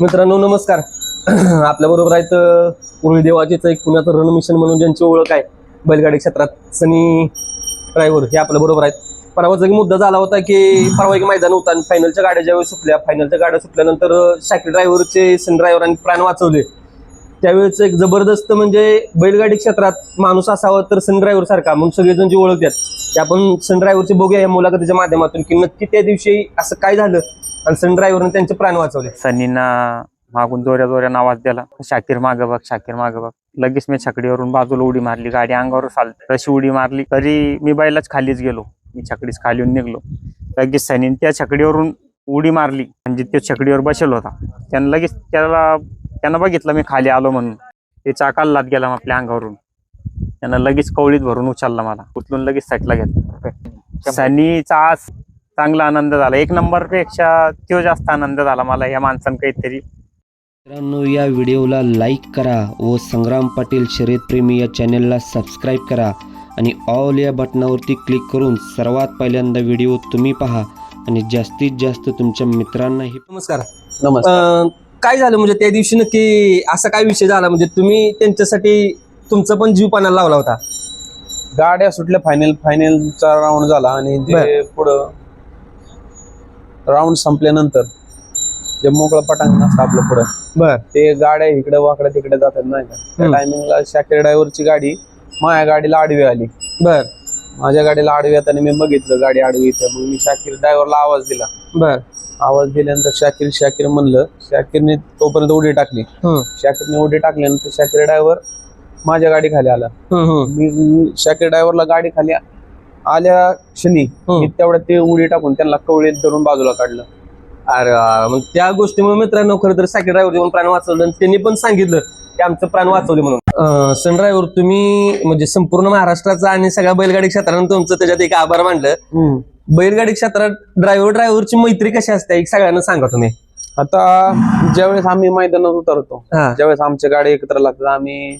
मित्रांनो नमस्कार. आपल्या बरोबर आहेत पूर्वी देवाचेच एक पुण्याचं रण मिशन म्हणून ज्यांची ओळख आहे बैलगाडी क्षेत्रात सनी ड्रायव्हर हे आपल्या बरोबर आहेत. परवाचा एक मुद्दा झाला होता की परवा एक मैदान होता आणि फायनलच्या गाड्या ज्यावेळी सुटल्या फायनलच्या गाड्या सुटल्यानंतर शाकी ड्रायव्हरचे सन ड्रायव्हरांनी प्राण वाचवले. त्यावेळेस एक जबरदस्त म्हणजे बैलगाडी क्षेत्रात माणूस असावा तर सन ड्रायव्हर सारखा म्हणून सगळेजण जे ओळखतात ते आपण सन ड्रायव्हरचे बघूया या मुलाखतीच्या माध्यमातून की नक्की त्या दिवशी असं काय झालं आणि सन ड्रायव्हरने त्यांचे प्राण वाचवले. सनीना मागून जोऱ्या जोऱ्यानं आवाज दिला. शाकीर मागं बघ शाकीर मागं बघ. लगेच मी छकडीवरून बाजूला उडी मारली गाडी अंगावर चाल तशी उडी मारली तरी मी बैलाच खालीच गेलो. मी छकडीच खाली येऊन निघलो. लगेच सनीन त्या छकडीवरून उडी मारली. म्हणजे तो छकडीवर बसेल होता. त्यानं लगेच त्याला त्यानं बघितलं मी खाली आलो म्हणून. ते चाकाला लात गेला आपल्या अंगावरून. त्यानं लगेच कवळीत भरून उचलला मला. उचलून लगेच साईडला घेतला. सनीचा आज चांगला आनंद झाला. एक नंबरपेक्षा तो जास्त आनंद झाला मला या माणसानं काहीतरी. मित्रांनो या व्हिडिओला लाईक करा व संग्राम पाटील शर्यतप्रेमी या चॅनलला सबस्क्राईब करा आणि ऑल या बटनावरती क्लिक करून सर्वात पहिल्यांदा व्हिडिओ तुम्ही पहा आणि जास्तीत जास्त तुमच्या मित्रांनाही नमस्कार. नमस्कार. काय झालं? म्हणजे त्या दिवशी नक्की असा काय विषय झाला? म्हणजे तुम्ही त्यांच्यासाठी तुमचा पण जीव पाण्याला लावला होता. गाड्या सुटल्या फायनल फायनलचा राऊंड झाला आणि जे पुढं राऊंड संपल्यानंतर जे मोकळं पटांगण असतं आपलं पुढं बर. ते गाड्या इकडे वाकडे तिकडे जातात नाही का? त्या हम्म. टायमिंगला शाकीर ड्रायव्हरची गाडी माझ्या गाडीला आडवी आली. बर. माझ्या गाडीला आडवी येताना मी बघितलं गाडी आडवी येते मग मी शाकीर ड्रायव्हरला आवाज दिला. बर. आवाज दिल्यानंतर शाकीर शाकीर म्हणलं शाकीरने तोपर्यंत उडी टाकली. हम्म, शाकीरने उडी टाकल्यानंतर शाकीर ड्रायव्हर माझ्या गाडी खाली आला. हम्म, हम्म. मी मी शाकीर ड्रायव्हरला गाडी खाली आल्या क्षणी. मी तेवढ्यात ते उडी टाकून त्यांना कवळीत धरून बाजूला काढलं. अरे वा, मग त्या गोष्टीमुळे मित्रांनो खरं तर सायकल ड्रायव्हर पण प्राण वाचवलं आणि त्यांनी पण सांगितलं की आमचं प्राण वाचवले म्हणून. सन ड्रायव्हर तुम्ही म्हणजे संपूर्ण महाराष्ट्राचा आणि सगळ्या बैलगाडी क्षेत्रानं तुमचं त्याच्यात एक आभार मानलं. बैलगाडी क्षेत्रात ड्रायव्हर ड्रायव्हरची मैत्री कशी असते? एक सगळ्यांना सांगा तुम्ही. आता ज्यावेळेस आम्ही मैदानात उतरतो हा. ज्यावेळेस आमच्या गाडी एकत्र लागतात आम्ही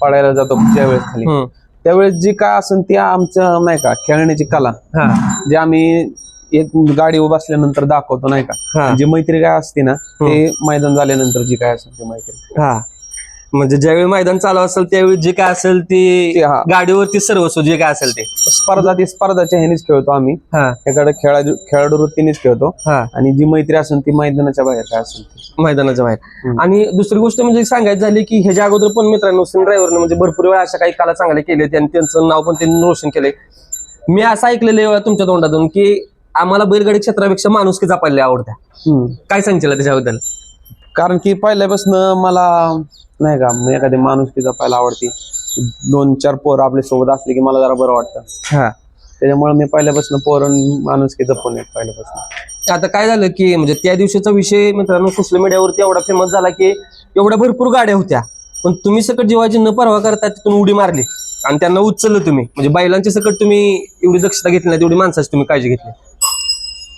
पळायला जातो ज्यावेळेस खाली. हम्म, त्यावेळेस जी काय असेल ती आमचं नाही का खेळण्याची कला. हा, जे आम्ही एक गाडी बसल्यानंतर दाखवतो नाही का. हा, जी मैत्री काय असते ना ते मैदान झाल्यानंतर जी काय असेल ती मैत्री. हा. म्हणजे ज्यावेळी मैदान चालू असेल त्यावेळी जे काय असेल ते ते हा. गाडीवरती सर्वस्व जे काय असेल ते. स्पर्धा ती स्पर्धाच्या ह्यानेच खेळतो आम्ही. हा. खेळाडू खेळाडू वृत्तीनेच खेळतो. हा. आणि जी मैत्री असेल ती मैदानाच्या बाहेर काय असेल ती. मैदानाच्या बाहेर. हम्म. आणि दुसरी गोष्ट म्हणजे सांगायची झाली की ह्याच्या अगोदर पण मित्रांनो सन ड्रायव्हरने म्हणजे भरपूर वेळा अशा काही काला चांगले केले आणि त्यांचं नाव पण त्यांनी रोशन केले मी असं ऐकलेलं आहे तुमच्या तोंडातून की आम्हाला बैलगाडी क्षेत्रापेक्षा माणुसकी जपायला आवडत्या. हम्म. काय सांगशील त्याच्याबद्दल? कारण की पहिल्यापासून मला नाही का? मी एखादी माणूस की जपायला आवडते. दोन चार पोर आपल्यासोबत असले की मला जरा बरं वाटतं. हा. त्याच्यामुळे मी पहिल्यापासून पोर माणूस की जपून येत पहिल्यापासून. आता काय झालं की म्हणजे त्या दिवशीचा विषय मित्रांनो सोशल मीडियावरती एवढा फेमस झाला की एवढ्या भरपूर गाड्या होत्या. पण तुम्ही सकट जीवाची न परवा करता तिथून उडी मारली. आणि त्यांना उचललं तुम्ही. म्हणजे बैलांची सकट तुम्ही एवढी दक्षता घेतली नाही तेवढी माणसाची तुम्ही काळजी घेतली.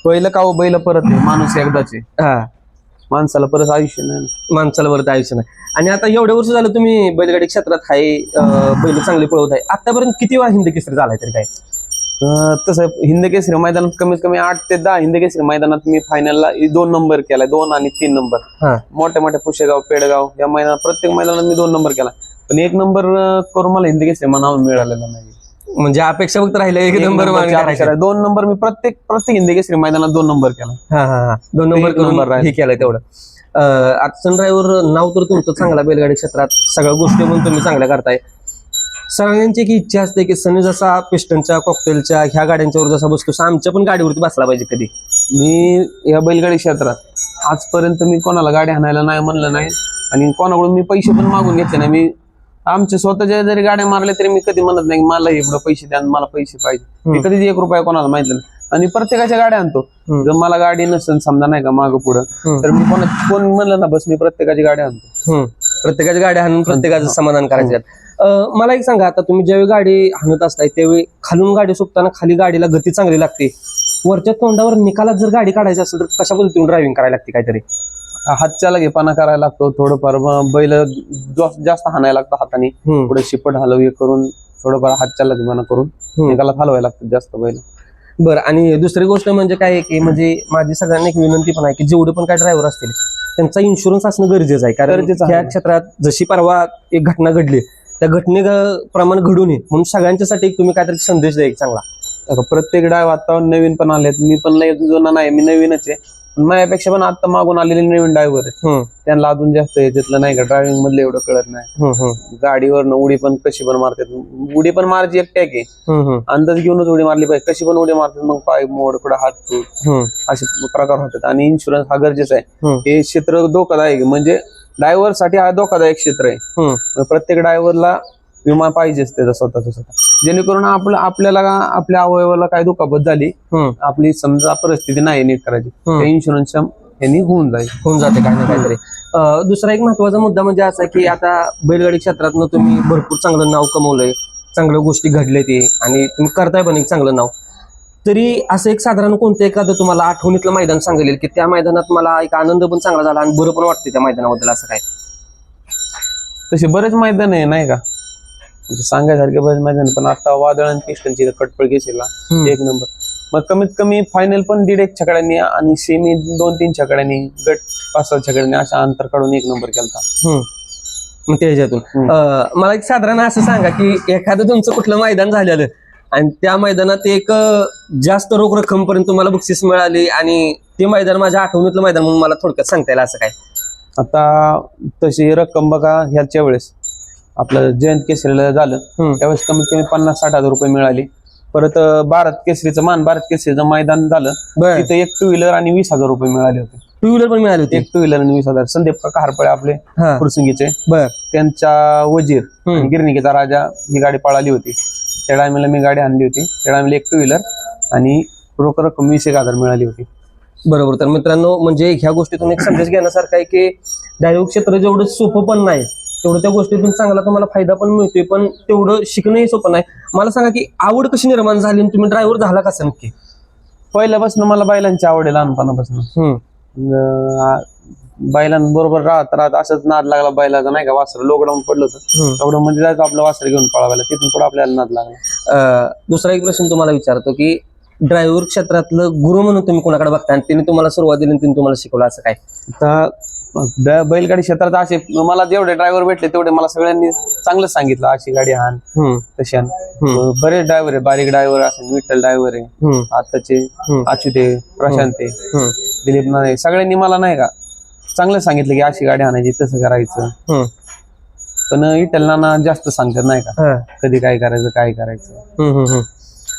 पहिलं का हो बैल परत माणूस एकदाचे. हा. माणसाला परत आयुष्य नाही. माणसाला बरं आयुष्य नाही. आणि आता एवढ्या वर्ष झालं तुम्ही बैलगाडी क्षेत्रात आहे अं, बैल चांगले पळवत आहे. आतापर्यंत किती वेळा हिंद केसरी झालाय तरी काय? अं, तसं हिंद केसरी मैदानात कमीत कमी आठ ते दहा हिंद केसरी मैदानात मी फायनलला दोन नंबर केलाय दोन आणि तीन नंबर हा. मोठ्या मोठ्या पुशेगाव पेडगाव या मैदानात प्रत्येक मैदानात मी दोन नंबर केला. पण एक नंबर करून मला हिंद केसरी मनावर मिळालेला नाही म्हणजे अपेक्षा फक्त राहिल्या एक नंबर. दोन नंबर मी प्रत्येक प्रत्येक हिंद केसरी मैदानात दोन नंबर केला. हा हा हा. दोन नंबर राहिला. हे केलंय तेवढं. सन ड्रायव्हर नाव तर तुमचं चांगला बैलगाडी क्षेत्रात. सगळ्या गोष्टी पण तुम्ही चांगल्या करताय. सगळ्यांची एक इच्छा असते की सनी जसा पिस्टनच्या कॉकटेलच्या ह्या गाड्यांच्यावर जसा बसतो आमच्या पण गाडीवरती बसला पाहिजे कधी. मी या बैलगाडी क्षेत्रात आजपर्यंत मी कोणाला गाडी आणायला नाही म्हणलं नाही. आणि कोणाकडून मी पैसे पण मागून घेतले नाही. मी आमच्या स्वतःच्या जरी गाड्या मारल्या तरी मी कधी म्हणत नाही मला एवढं पैसे द्या आणि मला पैसे पाहिजे. मी कधीच एक रुपया कोणाला माहिती नाही. आणि प्रत्येकाच्या गाड्या आणतो. जर मला गाडी नसेल समजा नाही का मागं पुढं. तर मी कोणा कोण म्हणलं ना बस मी प्रत्येकाची गाडी आणतो. प्रत्येकाची गाडी हाणून प्रत्येकाचं समाधान करायचे मला एक सांगा आता तुम्ही ज्यावेळी गाडी हाणत असताय त्यावेळी खालून गाडी सुटताना खाली गाडीला गती चांगली लागते. वरच्या तोंडावर निकालात जर गाडी काढायची असेल तर कशा पद्धतीने ड्रायव्हिंग करायला लागते काहीतरी? हातच्या लगेपणा करायला लागतो थोडंफार मग बैल जास्त जास्त हाणायला लागतो हाताने. पुढे शिपट हलव हे करून थोडंफार हातच्या लगेपणा करून. निकाला हलवायला लागतं जास्त बैल बरं आणि दुसरी गोष्ट म्हणजे काय आहे की म्हणजे माझी सगळ्यांना एक विनंती पण आहे की जेवढे पण काय ड्रायव्हर असतील त्यांचा इन्शुरन्स असणं गरजेचं आहे कारण. त्या क्षेत्रात जशी परवा एक घटना घडली त्या घटने प्रमाणे घडू नये म्हणून सगळ्यांच्यासाठी एक तुम्ही काहीतरी संदेश द्या एक चांगला प्रत्येक डाव आता नवीन पण आलेत मी पण जुना नाही मी नवीनच आहे माझ्यापेक्षा पण आता मागून आलेले नवीन ड्रायव्हर आहेत. त्यांना अजून जास्त याच्यातलं नाही का? ड्रायव्हिंग मधलं एवढं कळत नाही. हम्म, हम्म, गाडीवर उडी पण कशी पण मारतात. उडी पण मारायची एक टॅक आहे. अंदाज घेऊनच उडी मारली पाहिजे. कशी पण उडी मारतात मग पाय मोड कुठं हात तूट असे प्रकार होतात. आणि इन्शुरन्स हा गरजेचा आहे. हे क्षेत्र धोकादायक आहे. म्हणजे ड्रायव्हरसाठी हा धोकादायक क्षेत्र आहे. प्रत्येक ड्रायव्हरला विमा पाहिजेच त्याचा स्वतःचा स्वतः जेणेकरून आपलं आपल्याला आपल्या अवयवाला काय दुखापत झाली आपली समजा परिस्थिती नाही नीट करायची इन्शुरन्सच्या यांनी होऊन जाईल. होऊन जाते काही ना काहीतरी. दुसरा एक महत्त्वाचा मुद्दा म्हणजे असा की आता बैलगाडी क्षेत्रातनं तुम्ही भरपूर चांगलं नाव कमवलंय चांगल्या गोष्टी घडले ते आणि तुम्ही करताय पण एक चांगलं नाव. तरी असं एक साधारण कोणतं एखादं तुम्हाला आठवणीतलं मैदान सांगेल की त्या मैदानात मला एक आनंद पण चांगला झाला आणि बरं पण वाटते त्या मैदानाबद्दल असं काय? तसे बरेच मैदान आहे नाही का? सांगायसारखे बरेच मैदान. पण आता वादळ आणि पिस्टनची कटपळ घेशीला. एक नंबर मग कमीत कमी फायनल पण दीड एक छकड्यांनी आणि सेमी दोन तीन छकड्यांनी गट पाच सहा छकड्यांनी अशा अंतर काढून एक नंबर केलता हम्म. मग त्या ह्याच्यातून हम्म. अं, मला एक साधारण असं सांगा की एखादं तुमचं कुठलं मैदान झालेलं आणि त्या मैदानात एक जास्त रोख रक्कम पर्यंत तुम्हाला बक्षीस मिळाली आणि ते मैदान माझ्या आठवणीतलं मैदान म्हणून मला थोडक्यात सांगता येईल असं काय आता तशी रक्कम बघा ह्याच्या वेळेस आपलं जयंत केसरीला झालं. त्यावेळेस कमीत कमी पन्नास साठ हजार रुपये मिळाली. परत भारत केसरीचं मान भारत केसरीचं मैदान झालं. तिथे एक टू व्हीलर आणि वीस हजार रुपये मिळाले होते. टू व्हीलर पण मिळाली होती? एक टू व्हीलर आणि वीस हजार. संदीप काका हरपळे आपले फुरसुंगीचे. बर. त्यांच्या वजीर गिरणीकेचा राजा ही गाडी पळाली होती. त्या टायमाला मी गाडी आणली होती. त्या टायमाला एक टू व्हीलर आणि रोख रक्कम वीस एक हजार मिळाली होती. बरोबर. तर मित्रांनो म्हणजे ह्या गोष्टीतून एक संदेश घेण्यासारखा आहे की ड्रायव्हिंग क्षेत्र जेवढं सोपं पण नाही तेवढं त्या गोष्टीतून चांगला तुम्हाला फायदा पण मिळतोय पण तेवढं शिकणंही सोपं नाही. मला सांगा की आवड कशी निर्माण झाली आणि तुम्ही ड्रायव्हर झाला कसं नक्की? पहिल्यापासून मला बैलांची आवड आहे लहानपणापासून. बैलांबरोबर राहत राहत असंच नाद लागला बैलाचा नाही का? वासर लॉकडाऊन पडलं होतं. लॉकडाऊन मध्ये जायचं आपलं वासर घेऊन पळावायला तिथून पुढे आपल्याला नाद लागला. दुसरा एक प्रश्न तुम्हाला विचारतो की ड्रायव्हर क्षेत्रातलं गुरु म्हणून तुम्ही कोणाकडे बघता आणि त्यांनी तुम्हाला सुरुवात दिली आणि त्यांनी तुम्हाला शिकवलं असं काय? बैलगाडी क्षेत्रात असे मला जेवढे ड्रायव्हर भेटले तेवढे मला सगळ्यांनी चांगलं सांगितलं. अशी गाडी हान तशी बरेच ड्रायव्हर आहे बारीक ड्रायव्हर असेल विठ्ठल ड्रायव्हर आहे. आताचे. अच्युते प्रशांत दिलीप नाणे सगळ्यांनी मला नाही का चांगलं सांगितलं की अशी गाडी आणायची तसं करायचं. पण विठ्ठल नाना जास्त सांगतात नाही का. कधी काय करायचं काय करायचं.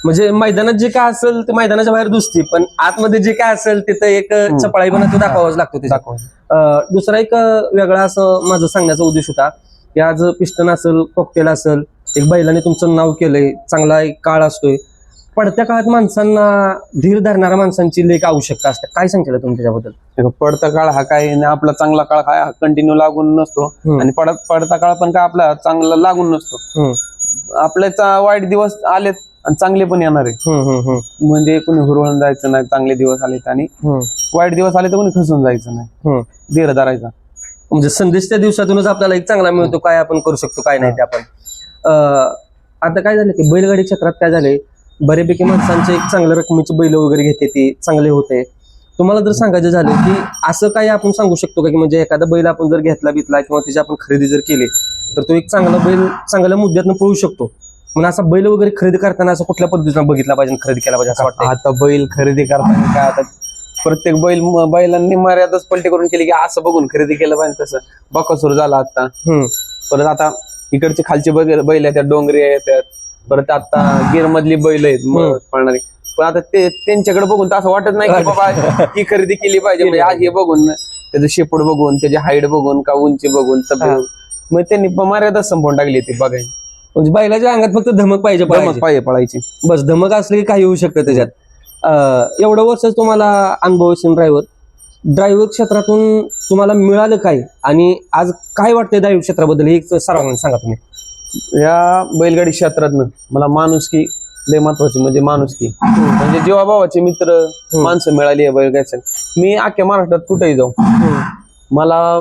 म्हणजे मैदानात जे काय असेल ते मैदानाच्या बाहेर दुसते पण आतमध्ये जे काय असेल तिथं एक चपळाईपणा तो दाखवावाच लागतो अं, दुसरा एक वेगळा असं माझं सांगण्याचा उद्देश होता की आज पिस्टन असेल कॉकटेल असेल एक बैलाने तुमचं नाव केलंय चांगला एक काळ असतोय. पडत्या काळात माणसांना धीर धरणाऱ्या माणसांची लेख आवश्यकता असते. काय सांगता तुम्ही त्याच्याबद्दल? एक पडता काळ हा काय नाही, आपला चांगला काळ हा कंटिन्यू लागून नसतो. आणि पडत पडता काळ पण काय आपला चांगला लागून नसतो. आपल्याचा वाईट दिवस आलेत आणि चांगले पण येणार आहे. म्हणजे कोणी हुरळून जायचं नाही चांगले दिवस आलेत आणि हम्म, वाईट दिवस आले तर कोणी खसून जायचं नाही. धीर धरायचा. म्हणजे संदेश त्या दिवसातूनच आपल्याला एक चांगला मिळतो काय आपण करू शकतो काय नाही ते आपण. आता काय झालं की बैलगाडी क्षेत्रात काय झालंय बऱ्यापैकी माणसांचे एक चांगल्या रकमेचे बैल वगैरे घेते ते चांगले होते. तुम्हाला जर सांगायचं झालं की असं काही आपण सांगू शकतो का की म्हणजे एखादा बैल आपण जर घेतला बितला किंवा त्याची आपण खरेदी जर केली तर तो एक चांगला बैल चांगल्या मुद्द्यातनं पळू शकतो. म्हणून असा बैल वगैरे खरेदी करताना असं कुठल्या पद्धतीनं बघितला पाहिजे खरेदी केला पाहिजे असं वाटतं आता बैल खरेदी करताना काय आता प्रत्येक बैल बैलांनी मर्यादाच पलटी करून केली की असं बघून खरेदी केलं पाहिजे तसं. बकासूर झाला आता. परत आता इकडचे खालचे बैल आहेत डोंगरी येतात परत आता गिर मधली बैल आहेत. पळणारी. पण आता ते त्यांच्याकडे बघून तर असं वाटत नाही की बाबा ही खरेदी केली पाहिजे. म्हणजे आज हे बघून त्याचं शेपूट बघून त्याची हाईट बघून का उंची बघून. बघून. मग त्यांनी मर्यादाच संपवून टाकली ती बघायची. म्हणजे बैलाच्या अंगात फक्त धमक पाहिजे पाहिजे पळायची. बस धमक असली की काही होऊ शकतं त्याच्यात. एवढं वर्ष तुम्हाला अनुभव असेल ड्रायव्हर ड्रायव्हर क्षेत्रातून तुम्हाला मिळालं काय? आणि आज काय वाटतंय ड्रायव्हर क्षेत्राबद्दल? हे एक सर्वांना सांगा तुम्ही. या बैलगाडी क्षेत्रातनं मला माणुसकी लय महत्वाची म्हणजे माणुसकी. म्हणजे जेव्हा भावाचे मित्र माणसं मिळाली आहे बैलगाडी मी अख्ख्या महाराष्ट्रात कुठेही जाऊ. मला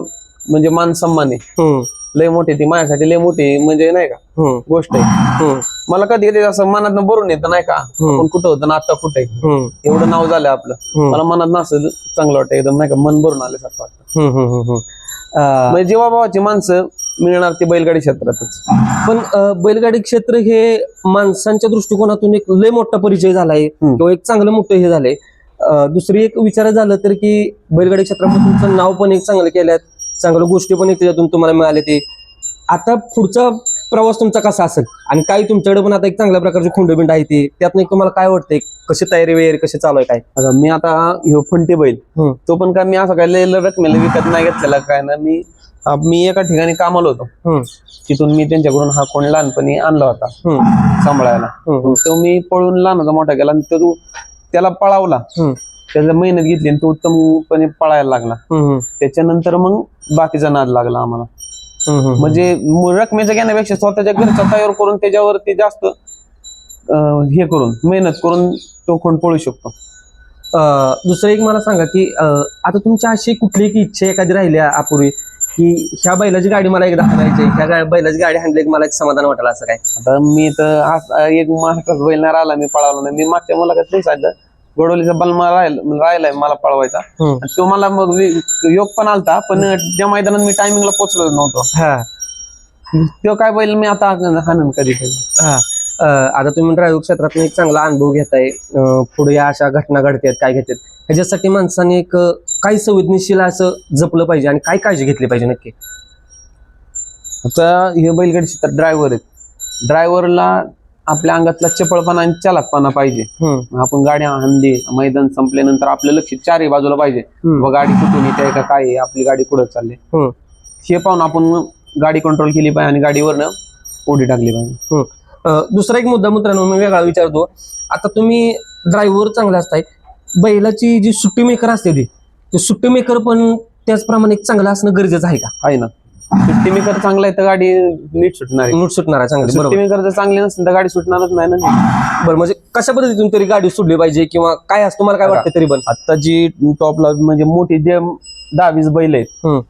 म्हणजे मान सन्मान आहे लय मोठी ती माझ्यासाठी लय मोठी म्हणजे नाही का गोष्ट आहे. मला कधी कधी असं मनात भरून येतं नाही का. आपण कुठं होतं ना आता कुठे एवढं नाव झालं आपलं. मला मनात ना असं चांगलं वाटतं एकदम नाही का मन भरून आल्यासारखं वाटतं. म्हणजे जीवाभावाची माणसं मिळणार ती बैलगाडी क्षेत्रातच. पण बैलगाडी क्षेत्र हे माणसांच्या दृष्टिकोनातून एक लय मोठा परिचय झालाय. किंवा एक चांगलं मोठं हे झालंय. दुसरी एक विचार झालं तर की बैलगाडी क्षेत्रामध्ये तुमचं नाव पण एक चांगलं केल्यात. चांगल्या गोष्टी पण त्याच्यातून तुम्हाला मिळाले ते. आता पुढचा प्रवास तुमचा कसा असेल? आणि काही तुमच्याकडे पण आता एक चांगल्या प्रकारचे खुंडबिंड आहे ते. त्यातनं एक तुम्हाला काय वाटतंय? कशी तयारी वगैरे कशी चालू आहे काय? आता मी आता ह्यो फंटी बैल. हम्म. तो पण काय मी असं काय लय रकमेला विकत नाही घेतलेला. काय ना मी मी एका ठिकाणी कामाला होतो. हम्म, तिथून मी त्यांच्याकडून हा कोण लहानपणी आणला होता. हम्म, सांभाळायला. हम्म, तो मी पळून लहानाचा मोठा केला आणि तो त्याला पळावला. हम्म, त्याला मेहनत घेतली आणि तो उत्तमपणे पळायला लागला. हम्म, त्याच्यानंतर मग बाकीचा नाद लागला आम्हाला. हम्म, हम्म. म्हणजे म- रकमेचं घेण्यापेक्षा स्वतःच्या घरचा तयार करून त्याच्यावरती जास्त अं, हे करून मेहनत करून तो कोण पळू शकतो. अं, दुसरं एक मला सांगा की अं, आता तुमची अशी कुठली एक इच्छा एखादी राहिली आहे अपुरी की ह्या बैलाची गाडी मला एकदा हाणायची आहे, ह्या गा- बैलाची गाडी हाणली की मला एक समाधान वाटेल असं काय? आता मी तर आज एक महाराष्ट्रात बैल नाही राहिला मी पळावला नाही. मी मागच्या मुलाखत नाही सांगितलं गोडवलीचा बलमा राहिला राहिलाय मला पळवायचा. आणि तो मला मग वि- योग पण आलता पण त्या मैदानात मी टायमिंगला पोहोचलो नव्हतो. हा. तो काय बैल मी आता हाणन कधी कधी हा. अं, आता तुम्ही ड्रायव्हर क्षेत्रात एक चांगला अनुभव घेताय. अं, पुढे या अशा घटना घडतात काय घेतात. ह्याच्यासाठी माणसाने एक अं, काय संवेदनशील असं जपलं पाहिजे आणि काय काळजी घेतली पाहिजे नक्की? आता हे बैलगाडी क्षेत्रात ड्रायव्हर आहेत. ड्रायव्हरला आपल्या अंगातला चपळपणा आणि चालाकपणा पाहिजे. हम्म, आपण गाडी आणली मैदान संपल्यानंतर आपलं लक्ष चारही बाजूला पाहिजे. व गाडी कुठून येते का काय आहे आपली गाडी कुठं चालली. हम्म. हे पाहून आपण गाडी कंट्रोल केली पाहिजे आणि गाडीवरनं उडी टाकली पाहिजे. अं, दुसरा एक मुद्दा मित्रांनो मी वेगळा विचारतो. आता तुम्ही ड्रायव्हर चांगला असताय. बैलाची जी सुट्टी मेकर असते ती ते सुट्टी मेकर पण त्याचप्रमाणे एक चांगला असणं गरजेचं आहे का? आहे ना. सुट्टी मेकर चांगला आहे तर गाडी नीट सुटणार आहे. नोट सुटणार आहे चांगली सुट्टी बरोबर. मेकर जर चांगली नसेल तर गाडी सुटणारच नाही ना. बरं म्हणजे कशा पद्धतीतून तरी गाडी सुटली पाहिजे किंवा काय असं तुम्हाला काय वाटतं तरी पण? आता जी टॉपला म्हणजे मोठी जे दहा वीस बैल आहेत हम्म,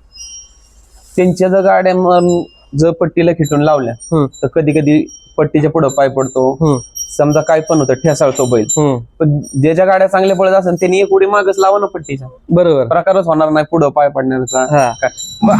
त्यांच्या जर गाड्या म- जर पट्टीला खिटून लावल्या हम्म, तर कधी कधी पट्टीच्या पुढे पाय पडतो. हम्म, समजा काय पण होतं ठेसाळतो बैल. पण ज्याच्या गाड्या चांगल्या पडत असेल त्यांनी एक उडी मागच लावा ना पट्टीच्या बरोबर. प्रकारच होणार नाही पुढं पाय पडण्याचा.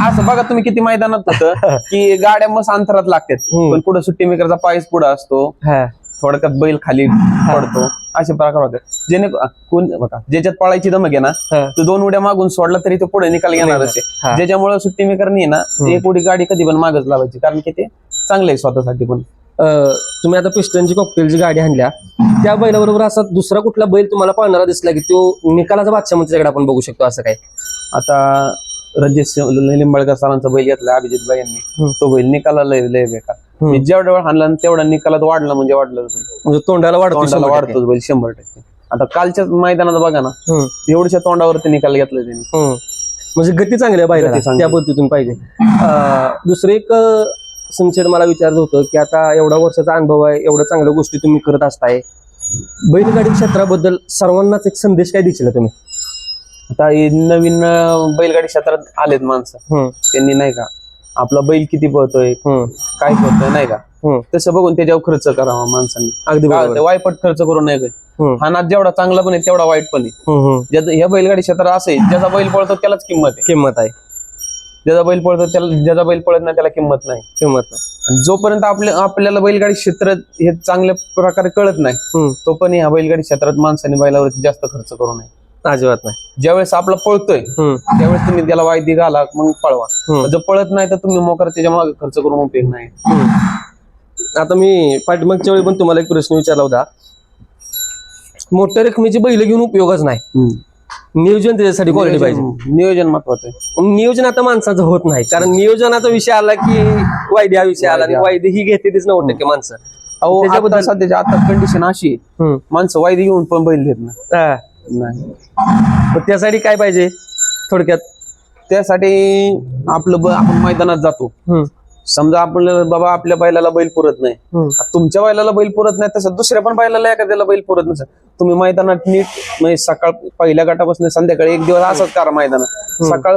असं बघा तुम्ही किती मैदानात होतं की गाड्या मस्त अंतरात लागतात. पण पुढे सुट्टी मेकरचा पायच पुढे असतो. हा. थोडक्यात बैल खाली पडतो. असे प्रकार होते जेणे कोण बघा ज्याच्यात पळायची दमक आहे ना. तो दोन उड्या मागून सोडला तरी तो पुढे निकाल घेणारच हा. आहे ज्याच्यामुळे सुट्टी मेकर नाही ना एक उडी गाडी कधी पण मागच लावायची. कारण की ते चांगलं आहे स्वतःसाठी पण. तुम्ही आता पिस्टनची कॉकटेलची गाडी आणल्या त्या बैलाबरोबर असा दुसरा कुठला बैल तुम्हाला पाळणारा दिसला की तो निकालाचा बादशाह म्हणजे त्याच्याकडे आपण बघू शकतो असं काय? आता रजेश लिंबाळकर सरांचा बैल घेतला अभिजित भाई यांनी. तो बैल निकाला लय लय बेकार. जेवढा वेळ हाणला आणि तेवढा निकालात वाढला म्हणजे वाढलं म्हणजे तोंडाला वाढतो. वाढतोच बैल शंभर टक्के. आता कालच्याच मैदानात बघा ना हम्म, एवढ्या तोंडावरती निकाल घेतला त्यांनी. म्हणजे गती चांगली आहे चांगली. त्या पद्धतीतून पाहिजे. दुसरं एक संशय मला विचारत होतं की आता एवढा वर्षाचा अनुभव आहे एवढ्या चांगल्या गोष्टी तुम्ही करत असताय. बैलगाडी क्षेत्राबद्दल सर्वांनाच एक संदेश काय दिला तुम्ही? आता हे नवीन अं, बैलगाडी क्षेत्रात आलेत माणसं. हम्म, त्यांनी नाही का आपला बैल किती पळतोय हम्म, काय पळतोय नाही का? हम्म. तसं बघून त्याच्यावर खर्च करावा माणसांनी. अगदी काय बरोबर. होतंय, वायपट खर्च करून नाही हम्म, हा नाद जेवढा चांगला पण आहे तेवढा वाईट पण आहे. हम्म, हम्म. ज्याचं ह्या बैलगाडी क्षेत्रात असं आहे ज्याचा बैल पळतो त्यालाच किंमत आहे. किंमत आहे. ज्याचा बैल पळतो त्याला ज्याचा बैल पळत नाही त्याला किंमत नाही. किंमत. आणि जोपर्यंत आपल्या आपल्याला बैलगाडी क्षेत्र हे चांगल्या प्रकारे कळत नाही तो पण ह्या बैलगाडी क्षेत्रात माणसाने बैलावरती जास्त खर्च करू नये. अजिबात नाही. ज्यावेळेस आपला पळतोय त्यावेळेस तुम्ही त्याला वायदी घाला मग पळवा. जर पळत नाही तर तुम्ही मोकर त्याच्यामागे खर्च करून उपयोग नाही. आता मी पाठीमागच्या वेळी पण तुम्हाला एक प्रश्न विचारला होता. मोठ्या रकमेची बैल घेऊन उपयोगच नाही. नियोजन त्याच्यासाठी क्वालिटी पाहिजे. नियोजन महत्वाचं आहे. नियोजन आता माणसाचं होत नाही. कारण नियोजनाचा विषय आला की वायदे हा विषय आला आणि वायदे ही. घेते तीच नव्वद टक्के माणसं. अहो त्याच्याबद्दल- सध्याची आता कंडिशन अशी आहे, हम्म. माणसं वायदी घेऊन पण बैल देत नाही. हा. नाही. मग त्यासाठी काय पाहिजे थोडक्यात? त्यासाठी आपलं ब- आपण मैदानात जातो. हम्म, समजा आपल्याला बाबा आपल्या बैलाला बैल पुरत नाही. तुमच्या बैलाला बैल पुरत नाही तसं दुसऱ्या पण बैलाला एखाद्याला बैल पुरत नसेल. तुम्ही मैदानात नीट म्हणजे सकाळ पहिल्या गटापासून संध्याकाळी एक दिवस असंच करा मैदानात. सकाळ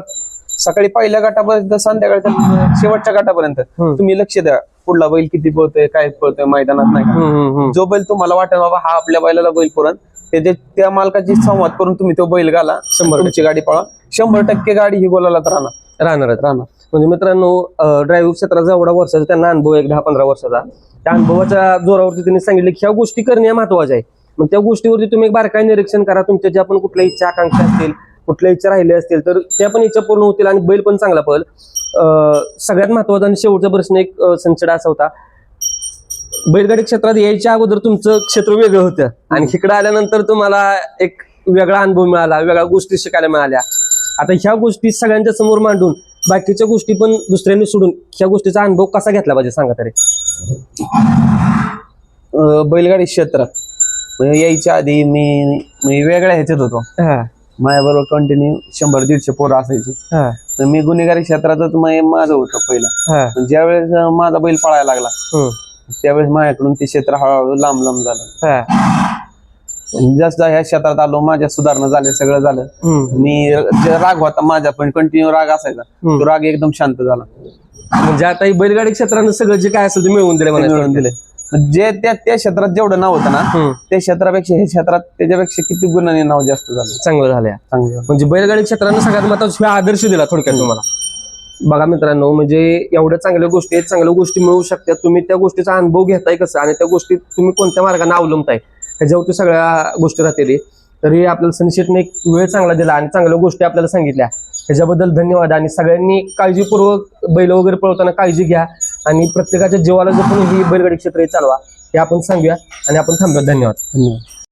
सकाळी पहिल्या गटापर्यंत संध्याकाळच्या शेवटच्या गटापर्यंत. तुम्ही लक्ष द्या पुढला बैल किती पळतोय काय पळतोय मैदानात नाही. जो बैल तुम्हाला वाटेल बाबा हा आपल्या बैलाला बैल पुरण ते ते- त्या मालकाची संवाद करून तुम्ही तो बैल घाला शंभर गाडी पळा. शंभर टक्के गाडी ही गोलाला राहणार. राहणार आहेत. राहणार. म्हणजे मित्रांनो ड्रायव्हिंग क्षेत्राचा एवढा वर्षाचा त्यांना अनुभव आहे, एक दहा पंधरा वर्षाचा त्या अनुभवाच्या जोरावरती त्यांनी सांगितलं की ह्या गोष्टी करणे महत्त्वाच्या आहे. मग त्या गोष्टीवरती तुम्ही एक बारकाई निरीक्षण करा. तुमच्या ज्या पण कुठल्या इच्छा आकांक्षा असतील कुठल्या इच्छा राहिल्या असतील तर त्या पण इच्छा पूर्ण होतील आणि बैल पण चांगला पल सगळ्यात महत्त्वाचा आणि शेवटचा प्रश्न एक संचडा संचड असा होता. बैलगाडी क्षेत्रात यायच्या अगोदर तुमचं क्षेत्र वेगळं होतं. आणि इकडे आल्यानंतर तुम्हाला एक वेगळा अनुभव मिळाला वेगळ्या गोष्टी शिकायला मिळाल्या. आता ह्या गोष्टी सगळ्यांच्या समोर मांडून बाकीच्या गोष्टी पण दुसऱ्यांनी सोडून ह्या गोष्टीचा अनुभव कसा घेतला पाहिजे सांगा तरी? अं, बैलगाडी क्षेत्रात म्हणजे यायच्या आधी मी मी वेगळ्या ह्याच्यात होतो. माझ्याबरोबर कंटिन्यू शंभर दीडशे पोरं असायची. तर मी गुन्हेगारी क्षेत्रातच माझं होतं पहिलं. पण ज्यावेळेस अं, माझा बैल पळायला लागला त्यावेळेस माझ्याकडून ते क्षेत्र हळूहळू लांब लांब झालं. जसं ह्या क्षेत्रात आलो माझ्या सुधारणा झाल्या सगळं झालं. मी जे राग होता माझा पण कंटिन्यू राग असायचा. तो राग एकदम शांत झाला. म्हणजे आता ही बैलगाडी क्षेत्रानं सगळं जे काय असेल ते मिळवून दिले मिळवून दिले जे त्या त्या क्षेत्रात जेवढं नाव होतं ना. त्या क्षेत्रापेक्षा हे क्षेत्रात त्याच्यापेक्षा किती गुणांनी नाव जास्त झालं. चांगलं झालं चांगलं. म्हणजे बैलगाडी क्षेत्रानं सगळ्यात महत्त्वाचा आदर्श दिला थोडक्यात तुम्हाला. बघा मित्रांनो म्हणजे एवढ्या चांगल्या गोष्टी आहेत चांगल्या गोष्टी मिळू शकतात. तुम्ही त्या गोष्टीचा अनुभव घेताय कसं? आणि त्या गोष्टी तुम्ही कोणत्या मार्गाने अवलंबताय? ह्याच्यावरती सगळ्या गोष्टी राहतील. तरी आपल्याला सनशेटने एक वेळ चांगला दिला आणि चांगल्या गोष्टी आपल्याला सांगितल्या. ह्याच्याबद्दल धन्यवाद आणि सगळ्यांनी काळजीपूर्वक बैल वगैरे पळवताना काळजी घ्या आणि प्रत्येकाच्या जीवाला जपून ही बैलगाडी क्षेत्र हे चालवा हे आपण सांगूया आणि आपण थांबूया. धन्यवाद. धन्यवाद.